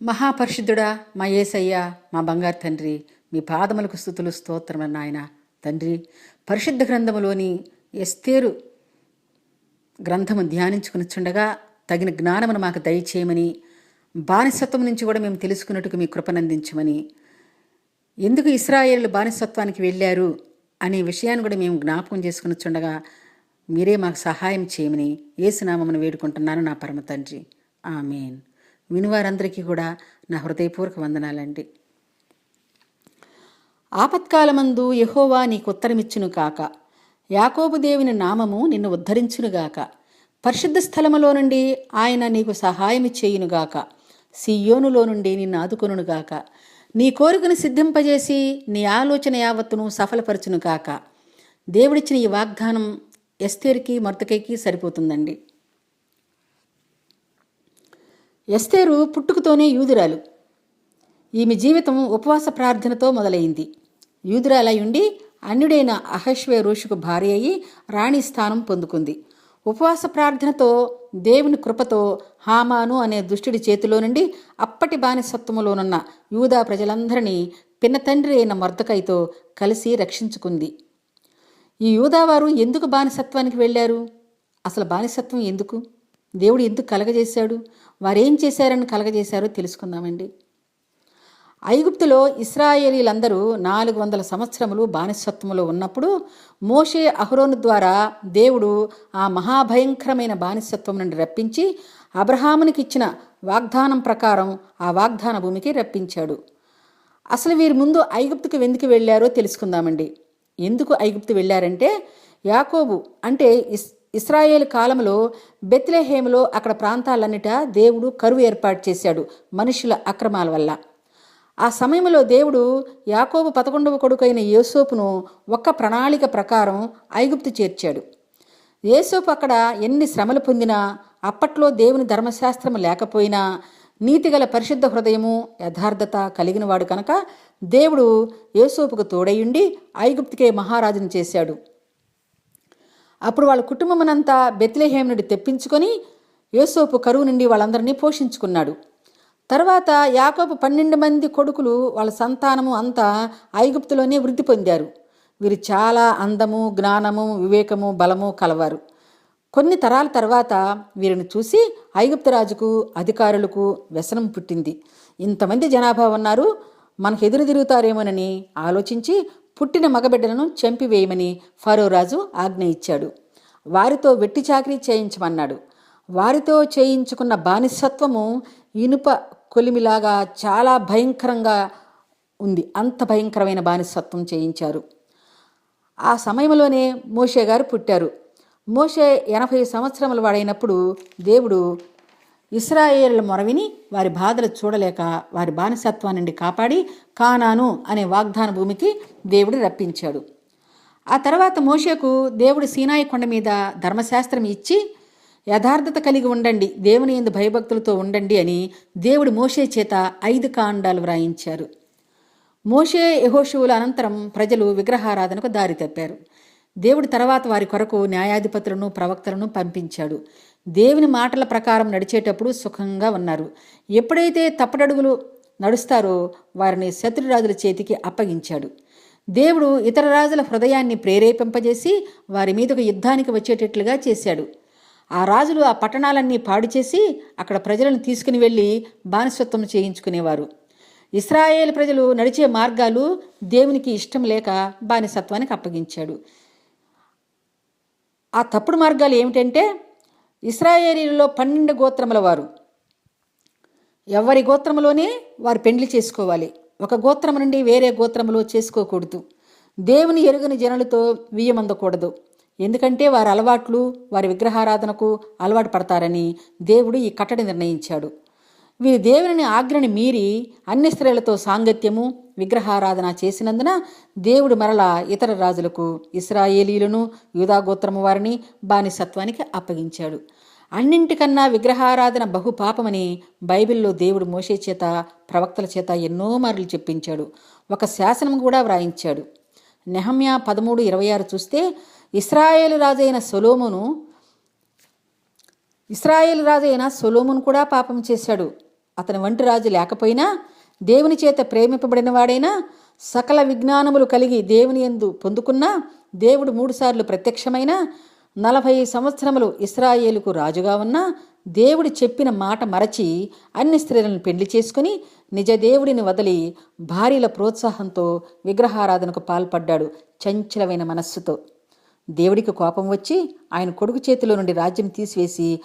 మహాపరిశుద్ధుడా మా యేసయ్య మా బంగారు తండ్రి మీ పాదములకు స్థుతులు స్తోత్రములు నాయన తండ్రి. పరిశుద్ధ గ్రంథములోని ఎస్తేరు గ్రంథము ధ్యానించుకునిచుండగా తగిన జ్ఞానమును మాకు దయచేయమని బానిసత్వం నుంచి కూడా మేము తెలుసుకున్నట్టుకు మీ కృపనందించమని ఎందుకు ఇస్రాయేళ్ళు బానిసత్వానికి వెళ్ళారు అనే విషయాన్ని కూడా మేము జ్ఞాపకం చేసుకునిచుండగా మీరే మాకు సహాయం చేయమని ఏసునామమును వేడుకుంటున్నాను నా పరమ తండ్రి. ఆమెన్. వినివారందరికీ కూడా నా హృదయపూర్వక వందనాలండి. ఆపత్కాలమందు యహోవా నీకు ఉత్తరమిచ్చును కాక యాకోబుదేవుని నామము నిన్ను ఉద్ధరించునుగాక పరిశుద్ధ స్థలములో నుండి ఆయన నీకు సహాయము చేయునుగాక సియోనులో నుండి నిన్ను ఆదుకొనుగాక నీ కోరికను సిద్ధింపజేసి నీ ఆలోచన యావత్తును సఫలపరచును కాక దేవుడిచ్చిన ఈ వాగ్దానం ఎస్తేరికి మర్తకైకి సరిపోతుందండి. ఎస్తేరు పుట్టుకతోనే యూదురాలు. ఈమె జీవితం ఉపవాస ప్రార్థనతో మొదలైంది. యూదురాలై ఉండి అన్యుడైన అహశ్వేరోషుకు భార్య అయి రాణి స్థానం పొందుకుంది. ఉపవాస ప్రార్థనతో దేవుని కృపతో హామాను అనే దుష్టుడి చేతిలో నుండి అప్పటి బానిసత్వములోనున్న యూదా ప్రజలందరినీ పిన్న తండ్రి అయిన మర్దకైతో కలిసి రక్షించుకుంది. ఈ యూదావారు ఎందుకు బానిసత్వానికి వెళ్ళారు? అసలు బానిసత్వం ఎందుకు? దేవుడు ఎందుకు కలగజేశాడు? వారేం చేశారని కలగజేశారో తెలుసుకుందామండి. ఐగుప్తులో ఇస్రాయేలీలందరూ నాలుగు వందల సంవత్సరములు బానిసత్వంలో ఉన్నప్పుడు మోషే అహరోను ద్వారా దేవుడు ఆ మహాభయంకరమైన బానిసత్వం నుండి రప్పించి అబ్రహామునికి ఇచ్చిన వాగ్దానం ప్రకారం ఆ వాగ్దాన భూమికి రప్పించాడు. అసలు వీరి ముందు ఐగుప్తుకు ఎందుకు వెళ్ళారో తెలుసుకుందామండి. ఎందుకు ఐగుప్తు వెళ్ళారంటే యాకోబు అంటే ఇస్ ఇస్రాయేల్ కాలంలో బెత్లెహేములో అక్కడ ప్రాంతాలన్నిటా దేవుడు కరువు ఏర్పాటు చేశాడు మనుషుల అక్రమాల వల్ల. ఆ సమయంలో దేవుడు యాకోబు పదకొండవ కొడుకైన యోసోపును ఒక్క ప్రణాళిక ప్రకారం ఐగుప్తు చేర్చాడు. యేసోపు అక్కడ ఎన్ని శ్రమలు పొందినా అప్పట్లో దేవుని ధర్మశాస్త్రము లేకపోయినా నీతిగల పరిశుద్ధ హృదయము యథార్థత కలిగినవాడు కనుక దేవుడు యేసోపుకు తోడయుండి ఐగుప్తికే మహారాజును చేశాడు. అప్పుడు వాళ్ళ కుటుంబమునంతా బెత్లెహేమ్ నుండి తెప్పించుకొని యోసోపు కరువు నుండి వాళ్ళందరినీ పోషించుకున్నాడు. తర్వాత యాకోబు పన్నెండు మంది కొడుకులు వాళ్ళ సంతానము అంతా ఐగుప్తులోనే వృద్ధి పొందారు. వీరు చాలా అందము జ్ఞానము వివేకము బలము కలవారు. కొన్ని తరాల తర్వాత వీరిని చూసి ఐగుప్తు రాజుకు అధికారులకు వ్యసనం పుట్టింది. ఇంతమంది జనాభా ఉన్నారు. మనకు ఎదురు తిరుగుతారేమోనని ఆలోచించి పుట్టిన మగబిడ్డలను చంపివేయమని ఫరో రాజు ఆజ్ఞ ఇచ్చాడు. వారితో వెట్టి చాకరీ చేయించమన్నాడు. వారితో చేయించుకున్న బానిసత్వము ఇనుప కొలిమిలాగా చాలా భయంకరంగా ఉంది. అంత భయంకరమైన బానిసత్వం చేయించారు. ఆ సమయంలోనే మోషే గారు పుట్టారు. మోషే ఎనభై సంవత్సరముల వాడైనప్పుడు దేవుడు ఇస్రాయేళ్ళ మొరవిని వారి బాధలు చూడలేక వారి బానిసత్వం నుండి కాపాడి కానాను అనే వాగ్దాన భూమికి దేవుడు రప్పించాడు. ఆ తర్వాత మోషేకు దేవుడు సీనాయి కొండ మీద ధర్మశాస్త్రం ఇచ్చి యథార్థత కలిగి ఉండండి దేవుని ఎందు భయభక్తులతో ఉండండి అని దేవుడు మోషే చేత ఐదు కాండాలు వ్రాయించారు. మోషే యహోషువుల అనంతరం ప్రజలు విగ్రహారాధనకు దారి తప్పారు. దేవుడి తర్వాత వారి కొరకు న్యాయాధిపతులను ప్రవక్తలను పంపించాడు. దేవుని మాటల ప్రకారం నడిచేటప్పుడు సుఖంగా ఉన్నారు. ఎప్పుడైతే తప్పటడుగులు నడుస్తారో వారిని శత్రురాజుల చేతికి అప్పగించాడు. దేవుడు ఇతర రాజుల హృదయాన్ని ప్రేరేపింపజేసి వారి మీదకు యుద్ధానికి వచ్చేటట్లుగా చేశాడు. ఆ రాజులు ఆ పట్టణాలన్నీ పాడు చేసి అక్కడ ప్రజలను తీసుకుని వెళ్ళి బానిసత్వం చేయించుకునేవారు. ఇస్రాయేల్ ప్రజలు నడిచే మార్గాలు దేవునికి ఇష్టం లేక బానిసత్వానికి అప్పగించాడు. ఆ తప్పుడు మార్గాలు ఏమిటంటే ఇస్రాయేలీలలో పన్నెండు గోత్రముల వారు. ఎవరి గోత్రములోనే వారు పెండ్లి చేసుకోవాలి. ఒక గోత్రము నుండి వేరే గోత్రములో చేసుకోకూడదు. దేవుని ఎరుగని జనులతో వియ్యమందకూడదు. ఎందుకంటే వారి అలవాట్లు వారి విగ్రహారాధనకు అలవాటు పడతారని దేవుడు ఈ కట్టడి నిర్ణయించాడు. వీరి దేవుని ఆజ్ఞని మీరి అన్ని స్త్రీలతో సాంగత్యము విగ్రహారాధన చేసినందున దేవుడు మరలా ఇతర రాజులకు ఇస్రాయేలీలను యూదాగోత్రము వారిని బానిసత్వానికి అప్పగించాడు. అన్నింటికన్నా విగ్రహారాధన బహుపాపమని బైబిల్లో దేవుడు మోసే చేత ప్రవక్తల చేత ఎన్నో మార్లు చెప్పించాడు. ఒక శాసనం కూడా వ్రాయించాడు. నెహమ్యా పదమూడు ఇరవై ఆరు చూస్తే ఇస్రాయేల్ రాజైన సొలోమును ఇస్రాయేల్ రాజైన సొలోమును కూడా పాపం చేశాడు. అతని వంటి రాజు లేకపోయినా దేవుని చేత ప్రేమింపబడిన వాడైనా సకల విజ్ఞానములు కలిగి దేవుని ఎందు పొందుకున్నా దేవుడు మూడుసార్లు ప్రత్యక్షమైన నలభై సంవత్సరములు ఇస్రాయేలుకు రాజుగా ఉన్న దేవుడు చెప్పిన మాట మరచి అన్ని స్త్రీలను పెళ్ళి చేసుకుని నిజ దేవుడిని వదిలి భార్యల ప్రోత్సాహంతో విగ్రహారాధనకు పాల్పడ్డాడు చంచలమైన మనస్సుతో. దేవుడికి కోపం వచ్చి ఆయన కొడుకు చేతిలో నుండి రాజ్యం తీసివేసి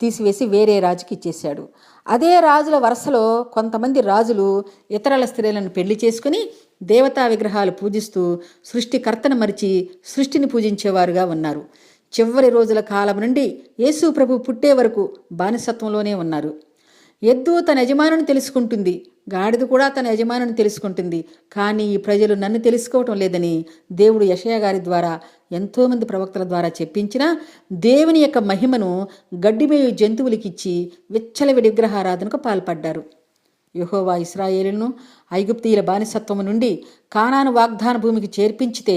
తీసివేసి వేరే రాజుకి ఇచ్చేశాడు. అదే రాజుల వరుసలో కొంతమంది రాజులు ఇతరుల స్త్రీలను పెళ్ళి చేసుకుని దేవతా విగ్రహాలు పూజిస్తూ సృష్టికర్తను మరిచి సృష్టిని పూజించేవారుగా ఉన్నారు. చివరి రోజుల కాలం నుండి యేసు ప్రభు పుట్టే వరకు బానిసత్వంలోనే ఉన్నారు. ఎద్దు తన యజమానుని తెలుసుకుంటుంది. గాడిద కూడా తన యజమానుని తెలుసుకుంటుంది. కానీ ఈ ప్రజలు నన్ను తెలుసుకోవటం లేదని దేవుడు యషయ గారి ద్వారా ఎంతోమంది ప్రవక్తల ద్వారా చెప్పించినా దేవుని యొక్క మహిమను గడ్డిమేయు జంతువులకిచ్చి విచ్చలవిడి విగ్రహారాధనకు పాల్పడ్డారు. యహోవా ఇస్రాయేలును ఐగుప్తీయుల బానిసత్వము నుండి కానాను వాగ్దాన భూమికి చేర్పించితే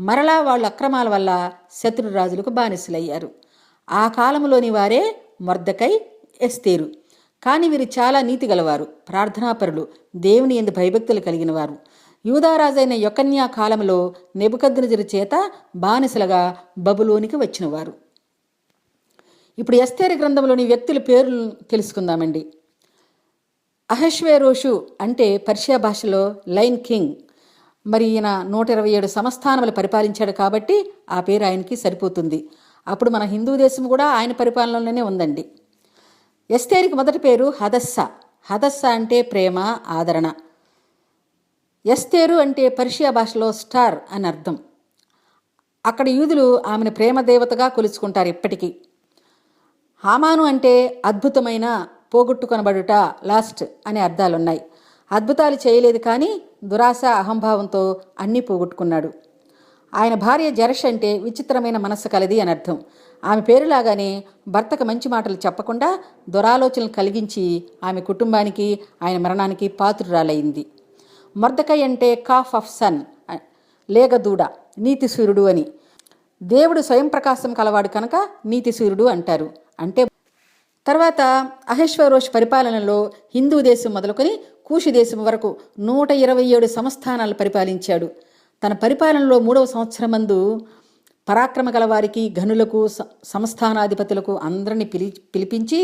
మరలా వాళ్ళ అక్రమాల వల్ల శత్రురాజులకు బానిసలయ్యారు. ఆ కాలంలోని వారే మొర్దకై ఎస్తేరు. కానీ వీరు చాలా నీతి గలవారు ప్రార్థనాపరులు దేవుని ఎందు భయభక్తులు కలిగిన వారు. యూదారాజైన యొకన్యా కాలంలో నెబుకద్నజరు చేత బానిసలుగా బబులోనికి వచ్చినవారు ఇప్పుడు ఎస్తేరు గ్రంథంలోని వ్యక్తుల పేర్లు తెలుసుకుందామండి. అహశ్వేరోషు అంటే పర్షియా భాషలో లైన్ కింగ్. మరి ఈయన నూట ఇరవై ఏడు సంస్థానములు పరిపాలించాడు కాబట్టి ఆ పేరు ఆయనకి సరిపోతుంది. అప్పుడు మన హిందూ దేశం కూడా ఆయన పరిపాలనలోనే ఉందండి. ఎస్తేరికి మొదటి పేరు హదస్స. హదస్స అంటే ప్రేమ ఆదరణ. ఎస్తేరు అంటే పర్షియా భాషలో స్టార్ అని అర్థం. అక్కడ యూదులు ఆమెను ప్రేమ దేవతగా కొలుచుకుంటారు ఇప్పటికీ. హామాను అంటే అద్భుతమైన పోగొట్టుకొనబడుట లాస్ట్ అనే అర్థాలున్నాయి. అద్భుతాలు చేయలేదు కానీ దురాశ అహంభావంతో అన్నీ పోగొట్టుకున్నాడు. ఆయన భార్య జరష్ అంటే విచిత్రమైన మనస్సు కలది అని అర్థం. ఆమె పేరులాగానే భర్తకు మంచి మాటలు చెప్పకుండా దురాలోచనలు కలిగించి ఆమె కుటుంబానికి ఆయన మరణానికి పాత్రురాలైంది. మొర్దకై అంటే కాఫ్ ఆఫ్ సన్ లేగదూడ నీతి సూర్యుడు అని. దేవుడు స్వయం ప్రకాశం కలవాడు కనుక నీతి సూర్యుడు అంటారు. అంటే తర్వాత అహేశ్వరోష్ పరిపాలనలో హిందూ దేశం మొదలుకొని కూషి దేశం వరకు నూట ఇరవై ఏడు సంస్థానాలు పరిపాలించాడు. తన పరిపాలనలో మూడవ సంవత్సరం మందు పరాక్రమ గలవారికి ఘనులకు సంస్థానాధిపతులకు అందరినీ పిలి పిలిపించి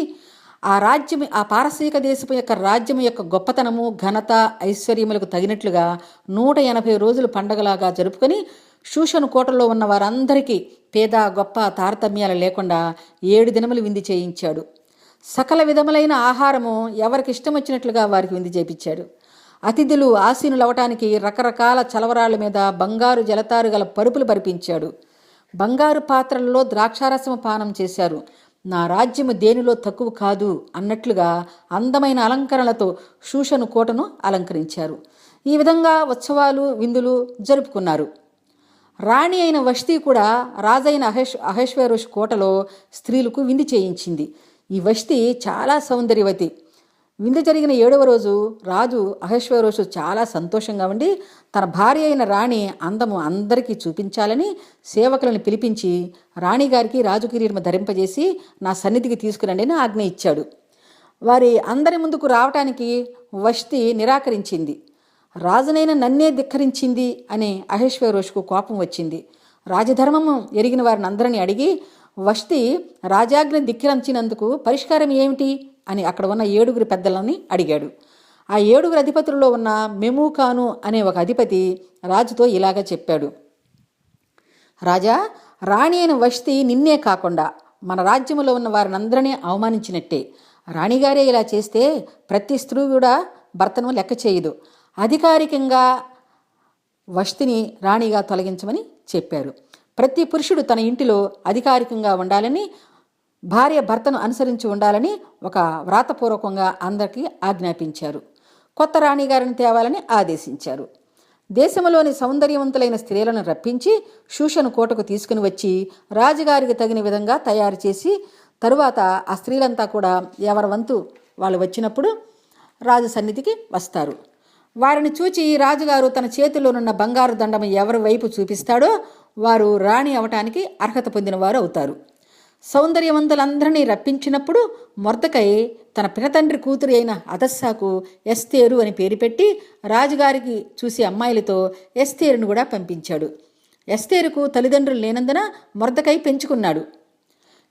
ఆ రాజ్యం ఆ పారసీక దేశపు యొక్క రాజ్యం యొక్క గొప్పతనము ఘనత ఐశ్వర్యములకు తగినట్లుగా నూట ఎనభై రోజులు పండగలాగా జరుపుకొని శూషను కోటలో ఉన్న వారందరికీ పేద గొప్ప తారతమ్యాలు లేకుండా ఏడు దినములు విందు చేయించాడు. సకల విధములైన ఆహారము ఎవరికి ఇష్టం వచ్చినట్లుగా వారికి విందు చేపించాడు అతిథులు ఆసీనులు అవటానికి రకరకాల చలవరాళ్ళ మీద బంగారు జలతారు గల పరుపులు పరిపించాడు. బంగారు పాత్రలలో ద్రాక్షారసము పానం చేశారు. నా రాజ్యము దేనిలో తక్కువ కాదు అన్నట్లుగా అందమైన అలంకరణలతో శూషను కోటను అలంకరించారు. ఈ విధంగా ఉత్సవాలు విందులు జరుపుకున్నారు. రాణి అయిన వష్తి కూడా రాజైన అహేష్ అహేశ్వరోష్ కోటలో స్త్రీలకు విందు చేయించింది. ఈ వష్టి చాలా సౌందర్యవతి. విందు జరిగిన ఏడవ రోజు రాజు అహేశ్వరోషు చాలా సంతోషంగా ఉండి తన భార్య అయిన రాణి అందము అందరికీ చూపించాలని సేవకులను పిలిపించి రాణిగారికి రాజు ధరింపజేసి నా సన్నిధికి తీసుకురండి అని ఆజ్ఞ ఇచ్చాడు. వారి అందరి ముందుకు రావటానికి వష్తి నిరాకరించింది. రాజునైన నన్నే ధిక్కరించింది అని అహేశ్వరోషుకు కోపం వచ్చింది. రాజధర్మము ఎరిగిన వారిని అందరిని అడిగి వష్తి రాజాజ్ఞ ధిక్కరించినందుకు పరిష్కారం ఏమిటి? అని అక్కడ ఉన్న ఏడుగురు పెద్దలని అడిగాడు. ఆ ఏడుగురు అధిపతుల్లో ఉన్న మెమూకాను అనే ఒక అధిపతి రాజుతో ఇలాగ చెప్పాడు. రాజా రాణి అయిన వష్తి నిన్నే కాకుండా మన రాజ్యంలో ఉన్న వారినందరినీ అవమానించినట్టే. రాణిగారే ఇలా చేస్తే ప్రతి స్త్రీ కూడా భర్తను లెక్క చేయదు. అధికారికంగా వష్తిని రాణిగా తొలగించమని చెప్పారు. ప్రతి పురుషుడు తన ఇంటిలో అధికారికంగా ఉండాలని భార్య భర్తను అనుసరించి ఉండాలని ఒక వ్రాతపూర్వకంగా అందరికీ ఆజ్ఞాపించారు. కొత్త రాణిగారిని తేవాలని ఆదేశించారు. దేశంలోని సౌందర్యవంతులైన స్త్రీలను రప్పించి శూషను కోటకు తీసుకుని వచ్చి రాజుగారికి తగిన విధంగా తయారు చేసి తరువాత ఆ స్త్రీలంతా కూడా ఎవరి వంతు వాళ్ళు వచ్చినప్పుడు రాజు సన్నిధికి వస్తారు. వారిని చూచి రాజుగారు తన చేతిలోనున్న బంగారు దండము ఎవరి వైపు చూపిస్తాడో వారు రాణి అవటానికి అర్హత పొందిన వారు అవుతారు. సౌందర్యవంతులందరినీ రప్పించినప్పుడు మొర్దకై తన పినతండ్రి కూతురు అయిన అదస్సాకు ఎస్తేరు అని పేరు పెట్టి రాజుగారికి చూసే అమ్మాయిలతో ఎస్తేరును కూడా పంపించాడు. ఎస్తేరుకు తల్లిదండ్రులు లేనందున మొర్దకై పెంచుకున్నాడు.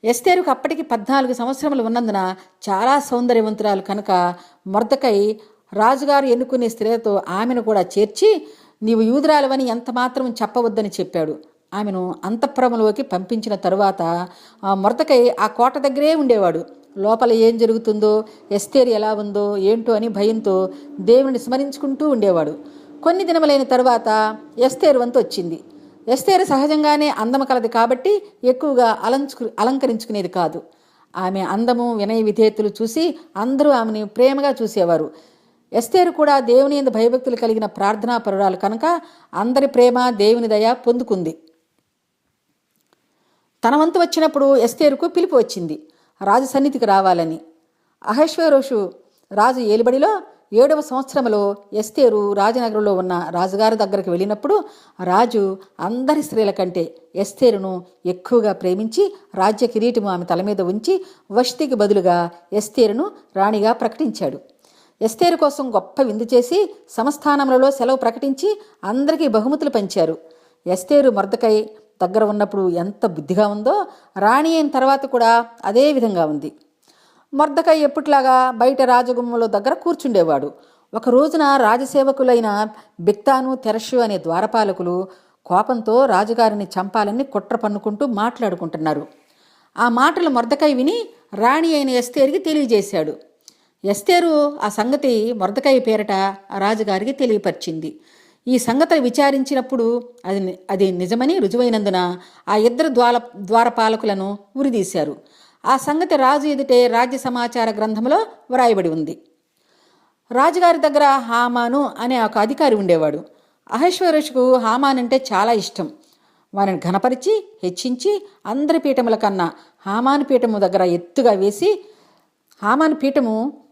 ఎస్తేరుకు అప్పటికి పద్నాలుగు సంవత్సరములు ఉన్నందున చాలా సౌందర్యవంతురాలు కనుక మొర్దకై రాజుగారు ఎన్నుకునే స్త్రీలతో ఆమెను కూడా చేర్చి నీవు యూదురాలవని ఎంత మాత్రం చెప్పవద్దని చెప్పాడు. ఆమెను అంతఃపురంలోకి పంపించిన తరువాత ఆ మొరతకై ఆ కోట దగ్గరే ఉండేవాడు. లోపల ఏం జరుగుతుందో ఎస్తేర్ ఎలా ఉందో ఏంటో అని భయంతో దేవుని స్మరించుకుంటూ ఉండేవాడు. కొన్ని దినములైన తరువాత ఎస్తేరు వంతు వచ్చింది. ఎస్తేరు సహజంగానే అందము కలది కాబట్టి ఎక్కువగా అలంచు అలంకరించుకునేది కాదు. ఆమె అందము వినయ విధేయతలు చూసి అందరూ ఆమెని ప్రేమగా చూసేవారు. ఎస్తేరు కూడా దేవుని ఎందు భయభక్తులు కలిగిన ప్రార్థనా పరురాలు కనుక అందరి ప్రేమ దేవుని దయ పొందుకుంది. తన వంతు వచ్చినప్పుడు ఎస్తేరుకు పిలుపు వచ్చింది. రాజు సన్నిధికి రావాలని. అహశ్వరోషు రాజు ఏలుబడిలో ఏడవ సంవత్సరంలో ఎస్తేరు రాజనగరంలో ఉన్న రాజుగారి దగ్గరికి వెళ్ళినప్పుడు రాజు అందరి స్త్రీల కంటే ఎస్తేరును ఎక్కువగా ప్రేమించి రాజ్య కిరీటము ఆమె తల మీద ఉంచి వష్టికి బదులుగా ఎస్తేరును రాణిగా ప్రకటించాడు. ఎస్తేరు కోసం గొప్ప విందు చేసి సమస్థానములలో సెలవు ప్రకటించి అందరికీ బహుమతులు పంచారు. ఎస్తేరు మర్దకై దగ్గర ఉన్నప్పుడు ఎంత బుద్ధిగా ఉందో రాణి అయిన తర్వాత కూడా అదే విధంగా ఉంది. మొర్దకై ఎప్పట్లాగా బయట రాజగుమ్మలో దగ్గర కూర్చుండేవాడు. ఒక రోజున రాజసేవకులైన బిక్తాను తెరషు అనే ద్వారపాలకులు కోపంతో రాజుగారిని చంపాలని కుట్ర పన్నుకుంటూ మాట్లాడుకుంటున్నారు. ఆ మాటలు మొర్దకై విని రాణి అయిన ఎస్తేరికి తెలియజేశాడు. ఎస్తేరు ఆ సంగతి మొరదకాయ పేరట రాజుగారికి తెలియపరిచింది. ఈ సంగతులు విచారించినప్పుడు అది అది నిజమని రుజువైనందున ఆ ఇద్దరు ద్వార ద్వారపాలకులను ఉరిదీశారు. ఆ సంగతి రాజు ఎదుటే రాజ్య సమాచార గ్రంథంలో వ్రాయబడి ఉంది. రాజుగారి దగ్గర హామాను అనే ఒక అధికారి ఉండేవాడు. అహేశ్వరుషుకు హామాన్ అంటే చాలా ఇష్టం. వారిని ఘనపరిచి హెచ్చించి అందరి పీఠముల కన్నా హామాను పీఠము దగ్గర ఎత్తుగా వేసి హామాను పీఠము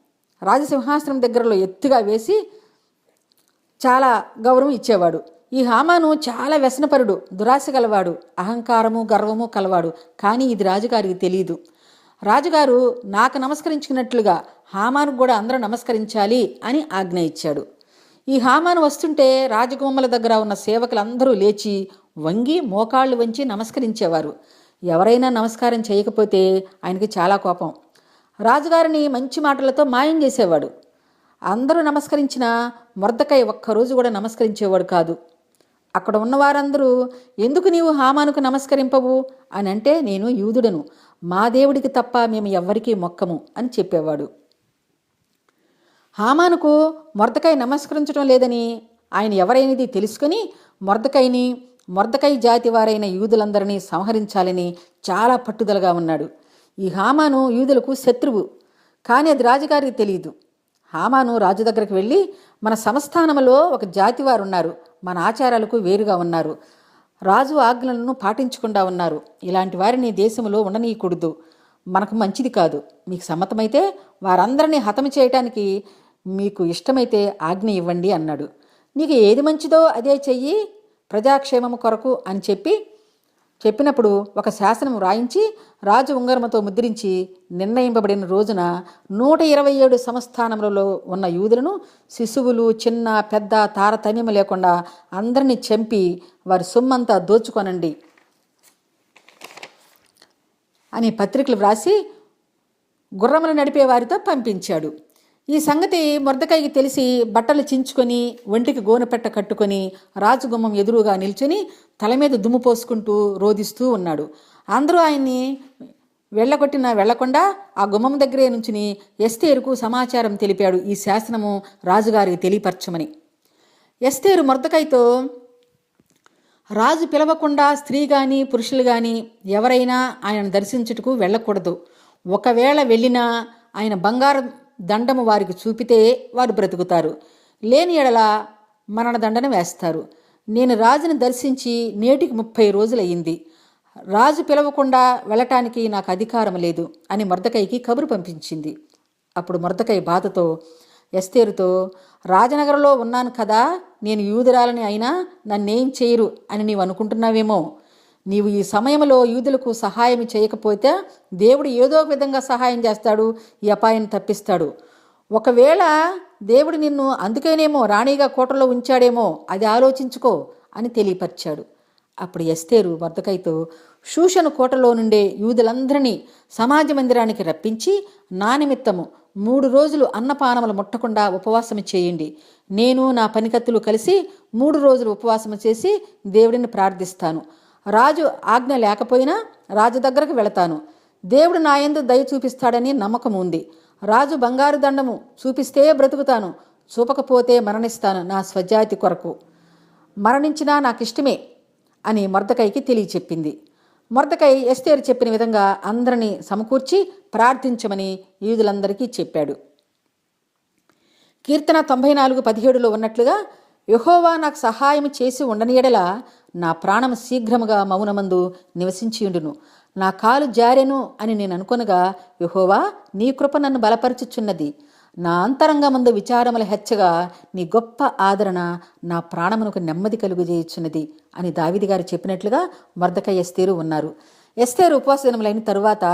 రాజసింహాసనం దగ్గరలో ఎత్తుగా వేసి చాలా గౌరవం ఇచ్చేవాడు. ఈ హామాను చాలా వ్యసనపరుడు దురాశ గలవాడు అహంకారము గర్వము కలవాడు. కానీ ఇది రాజుగారికి తెలియదు రాజుగారు నాకు నమస్కరించుకున్నట్లుగా హామాను కూడా అందరూ నమస్కరించాలి అని ఆజ్ఞ ఇచ్చాడు. ఈ హామాను వస్తుంటే రాజగుమ్మల దగ్గర ఉన్న సేవకులందరూ లేచి వంగి మోకాళ్ళు వంచి నమస్కరించేవారు. ఎవరైనా నమస్కారం చేయకపోతే ఆయనకి చాలా కోపం. రాజుగారిని మంచి మాటలతో మాయం చేసేవాడు. అందరూ నమస్కరించిన మొర్దకాయ ఒక్కరోజు కూడా నమస్కరించేవాడు కాదు. అక్కడ ఉన్నవారందరూ ఎందుకు నీవు హామానుకు నమస్కరింపవు? అని అంటే నేను యూదుడను. మా దేవుడికి తప్ప మేము ఎవ్వరికీ మొక్కము అని చెప్పేవాడు. హామానుకు మొర్దకాయ నమస్కరించడం లేదని ఆయన ఎవరైనది తెలుసుకుని మొర్దకాయని మొర్దకాయ జాతి వారైన యూదులందరినీ సంహరించాలని చాలా పట్టుదలగా ఉన్నాడు. ఈ హామాను యూదులకు శత్రువు. కానీ అది రాజుగారికి తెలియదు. హామాను రాజు దగ్గరికి వెళ్ళి మన సంస్థానంలో ఒక జాతి వారు ఉన్నారు. మన ఆచారాలకు వేరుగా ఉన్నారు. రాజు ఆజ్ఞలను పాటించకుండా ఉన్నారు. ఇలాంటి వారిని దేశంలో ఉండనీయకూడదు. మనకు మంచిది కాదు. మీకు సమ్మతమైతే వారందరినీ హతము చేయటానికి మీకు ఇష్టమైతే ఆజ్ఞ ఇవ్వండి అన్నాడు. నీకు ఏది మంచిదో అదే చెయ్యి. ప్రజాక్షేమము కొరకు అని చెప్పి చెప్పినప్పుడు ఒక శాసనం రాయించి రాజు ఉంగరముతో ముద్రించి నిర్ణయింపబడిన రోజున నూట ఇరవై ఏడు సంస్థానములలో ఉన్న యూదులను శిశువులు చిన్న పెద్ద తారతమ్యము లేకుండా అందరినీ చంపి వారి సొమ్మంతా దోచుకొనండి అని పత్రికలు వ్రాసి గుర్రములు నడిపే వారితో పంపించాడు. ఈ సంగతి మురదకాయకి తెలిసి బట్టలు చించుకొని ఒంటికి గోనెపెట్ట కట్టుకొని రాజగుమ్మం ఎదురుగా నిల్చుని తల మీద దుమ్ము పోసుకుంటూ రోధిస్తూ ఉన్నాడు. అందరూ ఆయన్ని వెళ్ళగొట్టిన వెళ్ళకుండా ఆ గుమ్మం దగ్గరే నుంచుని ఎస్తేరుకు సమాచారం తెలిపాడు ఈ శాసనము రాజుగారికి తెలియపరచమని. ఎస్తేరు మురదకాయతో రాజు పిలవకుండా స్త్రీ కానీ పురుషులు కానీ ఎవరైనా ఆయనను దర్శించుటకు వెళ్ళకూడదు. ఒకవేళ వెళ్ళినా ఆయన బంగారం దండము వారికి చూపితే వారు బ్రతుకుతారు. లేని ఎడల మరణదండన వేస్తారు. నేను రాజుని దర్శించి నేటికి ముప్పై రోజులయ్యింది. రాజు పిలవకుండా వెళ్ళటానికి నాకు అధికారం లేదు అని మర్దకైకి కబురు పంపించింది. అప్పుడు మర్దకై బాధతో ఎస్తేరుతో రాజనగరంలో ఉన్నాను కదా నేను యూదురాలని అయినా నన్నేం చేయరు అని నీవు అనుకుంటున్నావేమో నీవు ఈ సమయంలో యూదులకు సహాయం చేయకపోతే దేవుడు ఏదో విధంగా సహాయం చేస్తాడు ఈ అపాయాన్ని తప్పిస్తాడు. ఒకవేళ దేవుడు నిన్ను అందుకేనేమో రాణిగా కోటలో ఉంచాడేమో అది ఆలోచించుకో అని తెలియపరిచాడు. అప్పుడు ఎస్తేరు వర్ధకైతో షూషను కోటలో నుండే యూదులందరినీ సమాజ మందిరానికి రప్పించి నా నిమిత్తము మూడు రోజులు అన్నపానములు ముట్టకుండా ఉపవాసం చేయండి. నేను నా పనికత్తులు కలిసి మూడు రోజులు ఉపవాసం చేసి దేవుడిని ప్రార్థిస్తాను. రాజు ఆజ్ఞ లేకపోయినా రాజు దగ్గరకు వెళతాను. దేవుడు నా యందు దయ చూపిస్తాడని నమ్మకం ఉంది. రాజు బంగారు దండము చూపిస్తే బ్రతుకుతాను. చూపకపోతే మరణిస్తాను నా స్వజాతి కొరకు. మరణించినా నాకిష్టమే అని మొర్దకైకి తెలియచెప్పింది. మొర్దకై ఎస్తేరు చెప్పిన విధంగా అందరినీ సమకూర్చి ప్రార్థించమని యూదులందరికీ చెప్పాడు. కీర్తన తొంభై నాలుగు పదిహేడులో ఉన్నట్లుగా యహోవా నాకు సహాయం చేసి ఉండనియడల నా ప్రాణం శీఘ్రముగా మౌనమందు నివసించియుండును. నా కాలు జారెను అని నేను అనుకొనగా యహోవా నీ కృప నన్ను బలపరచుచున్నది. నా అంతరంగమందు విచారముల హెచ్చగా నీ గొప్ప ఆదరణ నా ప్రాణమునకు నెమ్మది కలుగుజేయుచున్నది అని దావిది గారు చెప్పినట్లుగా మర్దక ఎస్తేరు ఉన్నారు. ఎస్తేరు ఉపవాస దినములైన తరువాత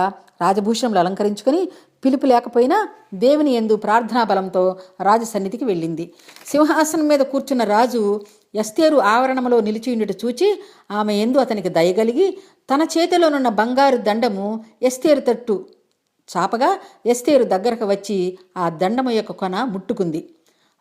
రాజభూషణములు అలంకరించుకొని పిలుపు లేకపోయినా దేవుని ఎందు ప్రార్థనా బలంతో రాజు సన్నిధికి వెళ్ళింది. సింహాసనం మీద కూర్చున్న రాజు ఎస్తేరు ఆవరణములో నిలిచియుండుట చూచి ఆమె ఎందు అతనికి దయగలిగి తన చేతిలోనున్న బంగారు దండము ఎస్తేరు తట్టు చాపగా ఎస్తేరు దగ్గరకు వచ్చి ఆ దండము యొక్క కొన ముట్టుకుంది.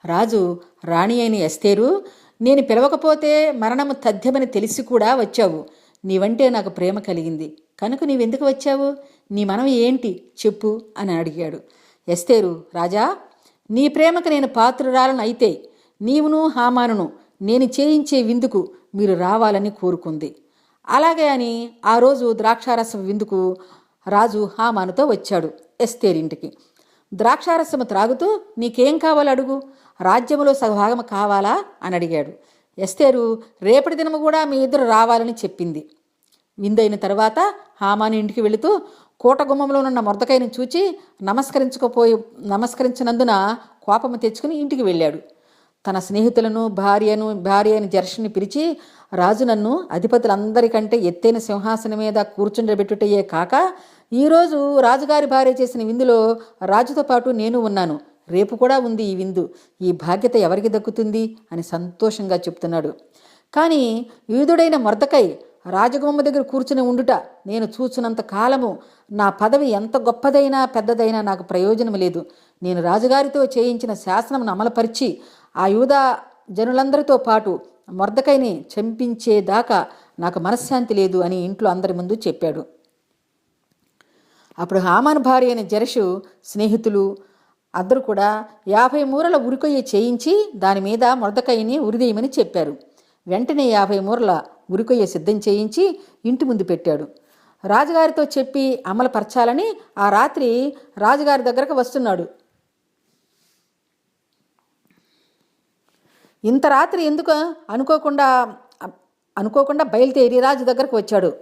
రాజు రాణి అయిన ఎస్తేరు నేను పిలవకపోతే మరణము తథ్యమని తెలిసి కూడా వచ్చావు. నీవంటే నాకు ప్రేమ కలిగింది. కనుక నీవెందుకు వచ్చావు? నీ మనం ఏంటి? చెప్పు అని అడిగాడు. ఎస్తేరు రాజా నీ ప్రేమకు నేను పాత్రురాలను అయితే నీవును హామానును నేను చేయించే విందుకు మీరు రావాలని కోరుకుంది. అలాగే అని ఆ రోజు ద్రాక్షారసం విందుకు రాజు హామానుతో వచ్చాడు ఎస్తేరింటికి. ద్రాక్షారసము త్రాగుతూ నీకేం కావాలి అడుగు? రాజ్యములో సహభాగం కావాలా? అని అడిగాడు. ఎస్తేరు రేపటి దినము కూడా మీ ఇద్దరు రావాలని చెప్పింది. విందైన తర్వాత హామాను ఇంటికి వెళుతూ కూటగుమ్మంలోనున్న మురదకాయని చూచి నమస్కరించకపోయి నమస్కరించినందున కోపము తెచ్చుకుని ఇంటికి వెళ్ళాడు. తన స్నేహితులను భార్యను భార్య అని జర్షిని పిలిచి రాజు నన్ను అధిపతులందరికంటే ఎత్తైన సింహాసనం మీద కూర్చుండబెట్టుటయే కాక ఈరోజు రాజుగారి భార్య చేసిన విందులో రాజుతో పాటు నేను ఉన్నాను. రేపు కూడా ఉంది ఈ విందు. ఈ బాధ్యత ఎవరికి దక్కుతుంది? అని సంతోషంగా చెప్తున్నాడు. కానీ యూదుడైన మొర్దకై రాజగుమ్మ దగ్గర కూర్చుని ఉండుట నేను చూచినంత కాలము నా పదవి ఎంత గొప్పదైనా పెద్దదైనా నాకు ప్రయోజనం లేదు. నేను రాజుగారితో చేయించిన శాసనమును అమలుపరిచి ఆ యూదా జనులందరితో పాటు మొర్దకైని చంపించేదాకా నాకు మనశ్శాంతి లేదు అని ఇంట్లో అందరి ముందు చెప్పాడు. అప్పుడు హామాన్ భార్య అయిన జరషు స్నేహితులు అందరూ కూడా యాభై మూరల ఉరికొయ్య చేయించి దాని మీద మొర్దకయ్యని ఉరిదేయమని చెప్పారు. వెంటనే యాభై మూరల ఉరికొయ్య సిద్ధం చేయించి ఇంటి ముందు పెట్టాడు. రాజుగారితో చెప్పి అమలుపరచాలని ఆ రాత్రి రాజుగారి దగ్గరకు వస్తున్నాడు. ఇంత రాత్రి ఎందుకు అనుకోకుండా అనుకోకుండా బయలుదేరి రాజు దగ్గరకు వచ్చాడు.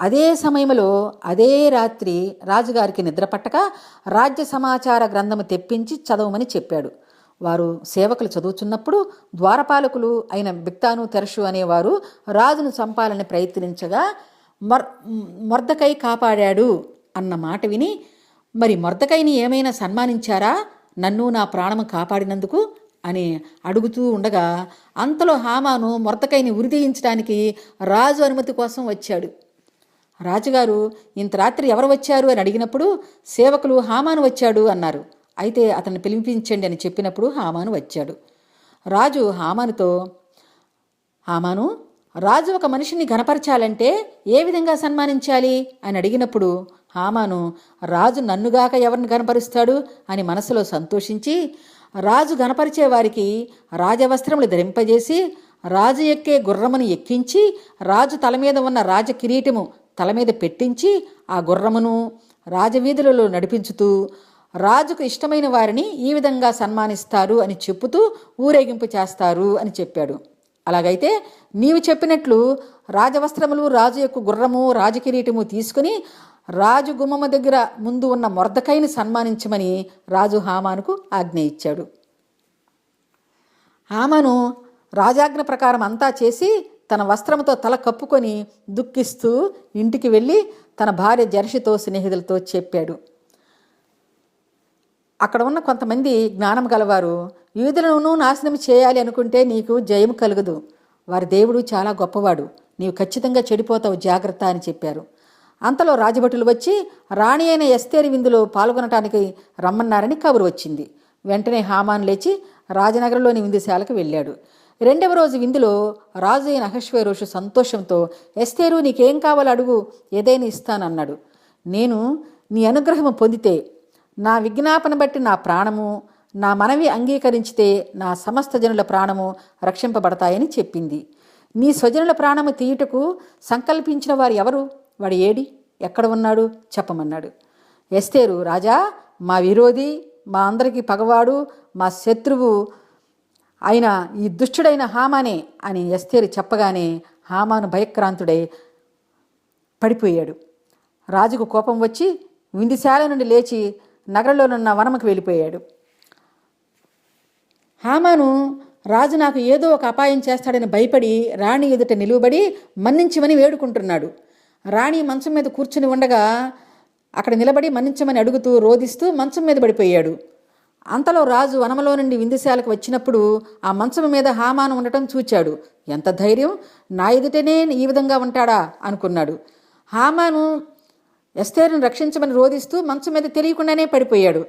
అదే సమయంలో అదే రాత్రి రాజుగారికి నిద్ర పట్టక రాజ్య సమాచార గ్రంథము తెప్పించి చదవమని చెప్పాడు. వారు సేవకులు చదువుతున్నప్పుడు ద్వారపాలకులు అయిన బిక్తాను తెరషు అనేవారు రాజును చంపాలని ప్రయత్నించగా మర్ మొర్దకై కాపాడాడు అన్న మాట విని మరి మొర్దకైని ఏమైనా సన్మానించారా? నన్ను నా ప్రాణము కాపాడినందుకు? అని అడుగుతూ ఉండగా అంతలో హామాను మొర్దకైని ఉరిదీయించడానికి రాజు అనుమతి కోసం వచ్చాడు. రాజుగారు ఇంత రాత్రి ఎవరు వచ్చారు? అని అడిగినప్పుడు సేవకులు హామాను వచ్చాడు అన్నారు. అయితే అతన్ని పిలిపించండి అని చెప్పినప్పుడు హామాను వచ్చాడు. రాజు హామానుతో హామాను రాజు ఒక మనిషిని గనపరచాలంటే ఏ విధంగా సన్మానించాలి? అని అడిగినప్పుడు హామాను రాజు నన్నుగాక ఎవరిని గనపరుస్తాడు అని మనసులో సంతోషించి రాజు గనపరిచే వారికి రాజవస్త్రములు ధరింపజేసి రాజు ఎక్కే గుర్రమును ఎక్కించి రాజు తల మీద ఉన్న రాజ కిరీటము తల మీద పెట్టించి ఆ గుర్రమును రాజవీధులలో నడిపించుతూ రాజుకు ఇష్టమైన వారిని ఈ విధంగా సన్మానిస్తారు అని చెప్పుతూ ఊరేగింపు చేస్తారు అని చెప్పాడు. అలాగైతే నీవు చెప్పినట్లు రాజవస్త్రములు రాజు యొక్క గుర్రము రాజకిరీటము తీసుకుని రాజు గుమ్మమ దగ్గర ముందు ఉన్న మొర్దకైని సన్మానించమని రాజు హామానుకు ఆజ్ఞ ఇచ్చాడు. హామాను రాజాజ్ఞ ప్రకారం అంతా చేసి తన వస్త్రముతో తల కప్పుకొని దుఃఖిస్తూ ఇంటికి వెళ్ళి తన భార్య జర్షితో స్నేహితులతో చెప్పాడు. అక్కడ ఉన్న కొంతమంది జ్ఞానం గలవారు యూదులను నాశనం చేయాలి అనుకుంటే నీకు జయం కలుగదు. వారి దేవుడు చాలా గొప్పవాడు. నీవు ఖచ్చితంగా చెడిపోతావు జాగ్రత్త అని చెప్పారు. అంతలో రాజభటులు వచ్చి రాణి అయిన ఎస్తేరి విందులో పాల్గొనటానికి రమ్మన్నారని కబురు వచ్చింది. వెంటనే హామాన్ లేచి రాజనగరంలోని విందుశాలకు వెళ్ళాడు. రెండవ రోజు విందులో రాజు అయిన అహశ్వేరోషు సంతోషంతో ఎస్తేరు నీకేం కావాలో అడుగు. ఏదైనా ఇస్తానన్నాడు. నేను నీ అనుగ్రహం పొందితే నా విజ్ఞాపన బట్టి నా ప్రాణము నా మనవి అంగీకరించితే నా సమస్త జనుల ప్రాణము రక్షింపబడతాయని చెప్పింది. నీ స్వజనుల ప్రాణము తీయుటకు సంకల్పించిన వారు ఎవరు? వాడు ఏడి? ఎక్కడ ఉన్నాడు? చెప్పమన్నాడు. ఎస్తేరు రాజా మా విరోధి మా అందరికీ పగవాడు మా శత్రువు అయిన ఈ దుష్టుడైన హామానే అని ఎస్తేరు చెప్పగానే హామాను భయక్రాంతుడై పడిపోయాడు. రాజుకు కోపం వచ్చి విందిశాల నుండి లేచి నగరంలోనున్న వనముకు వెళ్ళిపోయాడు. హామాను రాజు నాకు ఏదో ఒక అపాయం చేస్తాడని భయపడి రాణి ఎదుట నిలువబడి మన్నించమని వేడుకుంటున్నాడు. రాణి మంచం మీద కూర్చుని ఉండగా అక్కడ నిలబడి మన్నించమని అడుగుతూ రోదిస్తూ మంచం మీద పడిపోయాడు. అంతలో రాజు వనములో నుండి విందుశాలకు వచ్చినప్పుడు ఆ మంచం మీద హామాను ఉండటం చూచాడు. ఎంత ధైర్యం! నా ఎదుటనే ఈ విధంగా ఉంటాడా? అనుకున్నాడు. హామాను ఎస్తేరును రక్షించమని రోధిస్తూ మంచం మీద తెలియకుండానే పడిపోయాడు.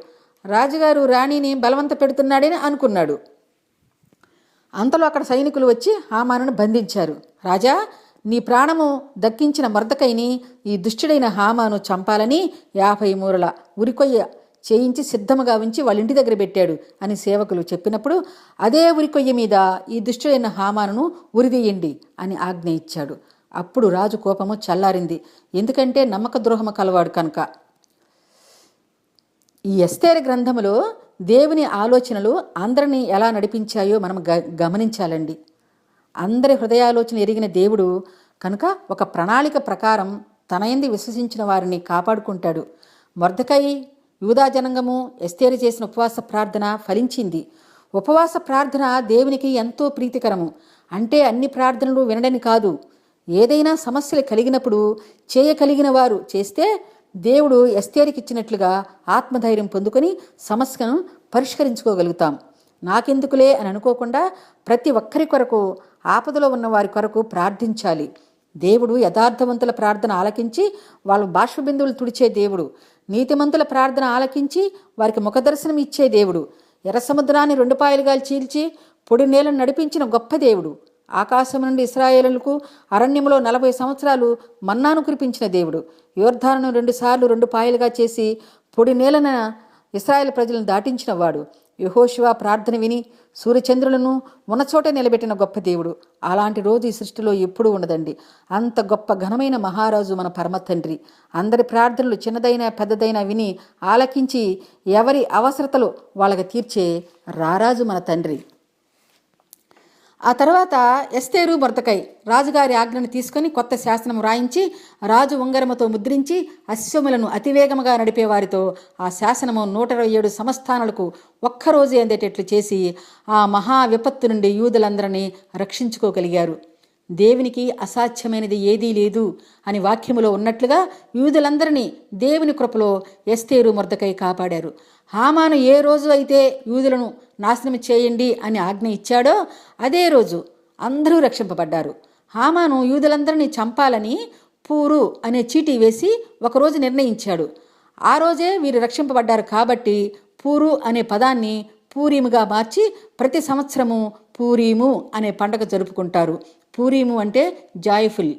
రాజుగారు రాణిని బలవంత పెడుతున్నాడని అనుకున్నాడు. అంతలో అక్కడ సైనికులు వచ్చి హామానును బంధించారు. రాజా నీ ప్రాణము దక్కించిన మర్దకైని ఈ దుష్టుడైన హామాను చంపాలని యాభై మూరల ఉరికొయ్య చేయించి సిద్ధముగా ఉంచి వాళ్ళ ఇంటి దగ్గర పెట్టాడు అని సేవకులు చెప్పినప్పుడు అదే ఉరికొయ్య మీద ఈ దుష్టుడైన హామానును ఉరిదీయండి అని ఆజ్ఞ ఇచ్చాడు. అప్పుడు రాజు కోపము చల్లారింది. ఎందుకంటే నమ్మక ద్రోహము కలవాడు కనుక. ఈ ఎస్తేర గ్రంథములో దేవుని ఆలోచనలు అందరినీ ఎలా నడిపించాయో మనం గ గమనించాలండి. అందరి హృదయాలోచన ఎరిగిన దేవుడు కనుక ఒక ప్రణాళిక ప్రకారం తనయంది విశ్వసించిన వారిని కాపాడుకుంటాడు. మొర్దకై యూదా జనంగము ఎస్తేరు చేసిన ఉపవాస ప్రార్థన ఫలించింది. ఉపవాస ప్రార్థన దేవునికి ఎంతో ప్రీతికరము. అంటే అన్ని ప్రార్థనలు వినడని కాదు. ఏదైనా సమస్యలు కలిగినప్పుడు చేయగలిగిన వారు చేస్తే దేవుడు ఎస్తేరికి ఇచ్చినట్లుగా ఆత్మధైర్యం పొందుకొని సమస్యను పరిష్కరించుకోగలుగుతాం. నాకెందుకులే అని అనుకోకుండా ప్రతి ఒక్కరి కొరకు ఆపదలో ఉన్న వారి కొరకు ప్రార్థించాలి. దేవుడు యథార్థవంతుల ప్రార్థన ఆలకించి వాళ్ళ బాష్పబిందువులు తుడిచే దేవుడు. నీతిమంతుల ప్రార్థన ఆలకించి వారికి ముఖదర్శనం ఇచ్చే దేవుడు. ఎర్ర సముద్రాన్ని రెండు పాయలుగా చీల్చి పొడి నేలను నడిపించిన గొప్ప దేవుడు. ఆకాశం నుండి ఇస్రాయేలులకు అరణ్యంలో నలభై సంవత్సరాలు మన్నాను కురిపించిన దేవుడు. యోర్ధాను రెండుసార్లు రెండు పాయలుగా చేసి పొడి నేలన ఇస్రాయేల్ ప్రజలను దాటించిన వాడు. యహోశివ ప్రార్థన విని సూర్యచంద్రులను ఉన్నచోట నిలబెట్టిన గొప్ప దేవుడు. అలాంటి రోజు ఈ సృష్టిలో ఎప్పుడూ ఉండదండి. అంత గొప్ప ఘనమైన మహారాజు మన పరమ తండ్రి. అందరి ప్రార్థనలు చిన్నదైనా పెద్దదైనా విని ఆలకించి ఎవరి అవసరతలు వాళ్ళకి తీర్చే రారాజు మన తండ్రి. ఆ తర్వాత ఎస్తేరు మొరతకై రాజుగారి ఆజ్ఞను తీసుకొని కొత్త శాసనం రాయించి రాజు ఉంగరముతో ముద్రించి అశ్వములను అతివేగముగా నడిపే వారితో ఆ శాసనము నూట ఇరవై ఏడు సంస్థానాలకు ఒక్కరోజే అందేటట్లు చేసి ఆ మహా విపత్తు నుండి యూదులందరినీ రక్షించుకోగలిగారు. దేవునికి అసాధ్యమైనది ఏదీ లేదు అని వాక్యములో ఉన్నట్లుగా యూదులందరినీ దేవుని కృపలో ఎస్తేరు మొర్దకై కాపాడారు. హామాను ఏ రోజు అయితే యూదులను నాశనం చేయండి అని ఆజ్ఞ ఇచ్చాడో అదే రోజు అందరూ రక్షింపబడ్డారు. హామాను యూదులందరినీ చంపాలని పూరు అనే చీటీ వేసి ఒకరోజు నిర్ణయించాడు. ఆ రోజే వీరు రక్షింపబడ్డారు కాబట్టి పూరు అనే పదాన్ని పూరీముగా మార్చి ప్రతి సంవత్సరము పూరీము అనే పండగ జరుపుకుంటారు. పూరీము అంటే జాయ్ఫుల్.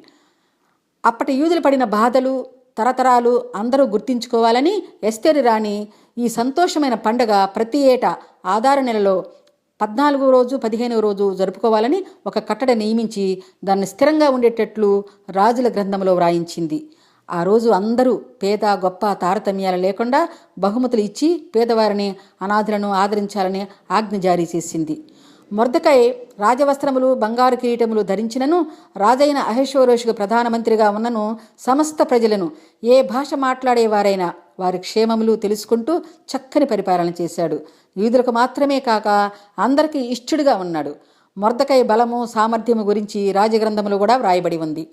అప్పటి యూదులు పడిన బాధలు తరతరాలు అందరూ గుర్తించుకోవాలని ఎస్తేరి రాణి ఈ సంతోషమైన పండగ ప్రతి ఏటా ఆధార నెలలో పద్నాలుగో రోజు పదిహేనవ రోజు జరుపుకోవాలని ఒక కట్టడ నియమించి దాన్ని స్థిరంగా ఉండేటట్లు రాజుల గ్రంథంలో వ్రాయించింది. ఆ రోజు అందరూ పేద గొప్ప తారతమ్యాలు లేకుండా బహుమతులు ఇచ్చి పేదవారిని అనాథులను ఆదరించాలని ఆజ్ఞ జారీ చేసింది. మొర్దకై రాజవస్త్రములు బంగారు కిరీటములు ధరించినను రాజైన అహేశ్వరోషుకు ప్రధానమంత్రిగా ఉన్నను సమస్త ప్రజలను. ఏ భాష మాట్లాడేవారైనా వారి క్షేమములు తెలుసుకుంటూ చక్కని పరిపాలన చేశాడు. యూదులకు మాత్రమే కాక అందరికీ ఇష్టడుగా ఉన్నాడు. మొర్దకై బలము సామర్థ్యము గురించి రాజగ్రంథములు కూడా వ్రాయబడి ఉంది.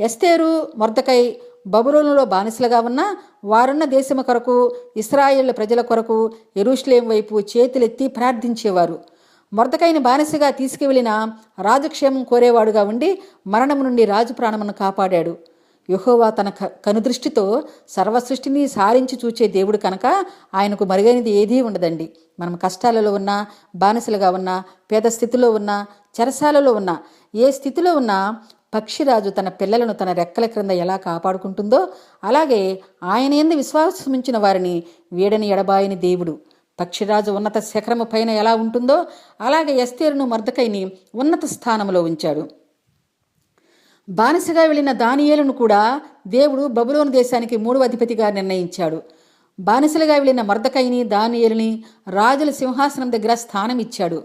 ఎస్తేరు మొర్దకై బబులోనులో బానిసలుగా ఉన్న వారున్న దేశము కొరకు ఇస్రాయేళ్ళ ప్రజల కొరకు ఎరుషులేం వైపు చేతులెత్తి ప్రార్థించేవారు. మొర్దకైని బానిసగా తీసుకువెళ్ళిన రాజక్షేమం కోరేవాడుగా ఉండి మరణం నుండి రాజు ప్రాణమును కాపాడాడు. యహోవా తన క కనుదృష్టితో సర్వసృష్టిని సారించి చూచే దేవుడు కనుక ఆయనకు మరుగైనది ఏదీ ఉండదండి. మనం కష్టాలలో ఉన్నా బానిసలుగా ఉన్నా పేద స్థితిలో ఉన్నా చెరసాలలో ఉన్నా ఏ స్థితిలో ఉన్నా పక్షిరాజు తన పిల్లలను తన రెక్కల క్రింద ఎలా కాపాడుకుంటుందో అలాగే ఆయన ఎందు విశ్వాసముంచిన వారిని వీడని ఎడబాయని దేవుడు. పక్షిరాజు ఉన్నత శిఖరము పైన ఎలా ఉంటుందో అలాగే ఎస్తేరును మర్దకైని ఉన్నత స్థానంలో ఉంచాడు. బానిసగా వెళ్ళిన దానియేలును కూడా దేవుడు బబులోను దేశానికి మూడవ అధిపతిగా నిర్ణయించాడు. బానిసలుగా వెళ్ళిన మర్దకైని దానియేలుని రాజుల సింహాసనం దగ్గర స్థానం ఇచ్చాడు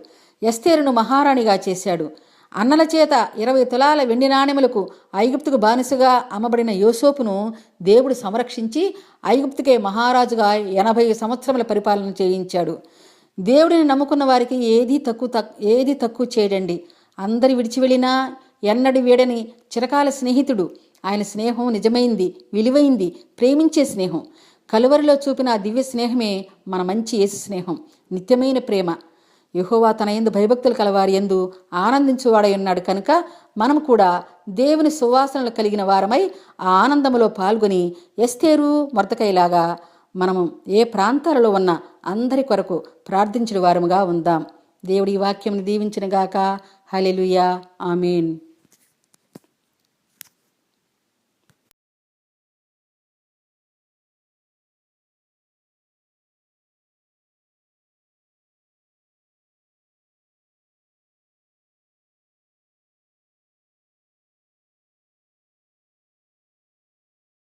ఎస్తేరును మహారాణిగా చేశాడు. అన్నల చేత ఇరవై తులాల వెండి నాణెములకు ఐగుప్తుకు బానిసగా అమ్మబడిన యోసోపును దేవుడు సంరక్షించి ఐగుప్తుకే మహారాజుగా ఎనభై సంవత్సరముల పరిపాలన చేయించాడు. దేవుడిని నమ్ముకున్న వారికి ఏదీ తక్కువ తక్ ఏది తక్కువ చేయడండి అందరి విడిచి వెళ్ళినా ఎన్నడి వీడని చిరకాల స్నేహితుడు. ఆయన స్నేహం నిజమైంది విలువైంది ప్రేమించే స్నేహం. కలువరిలో చూపిన ఆ దివ్య స్నేహమే మన మంచి యేసు స్నేహం. నిత్యమైన ప్రేమ. యహోవా తన ఎందు భయభక్తులు కలవారి ఎందు ఆనందించువాడై ఉన్నాడు కనుక మనం కూడా దేవుని సువాసనలు కలిగిన వారమై ఆ ఆనందములో పాల్గొని ఎస్తేరు మొరతకైలాగా మనము ఏ ప్రాంతాలలో ఉన్న అందరి కొరకు ప్రార్థించిన వారముగా ఉందాం. దేవుడి ఈ వాక్యం దీవించినగాక. Hallelujah amen.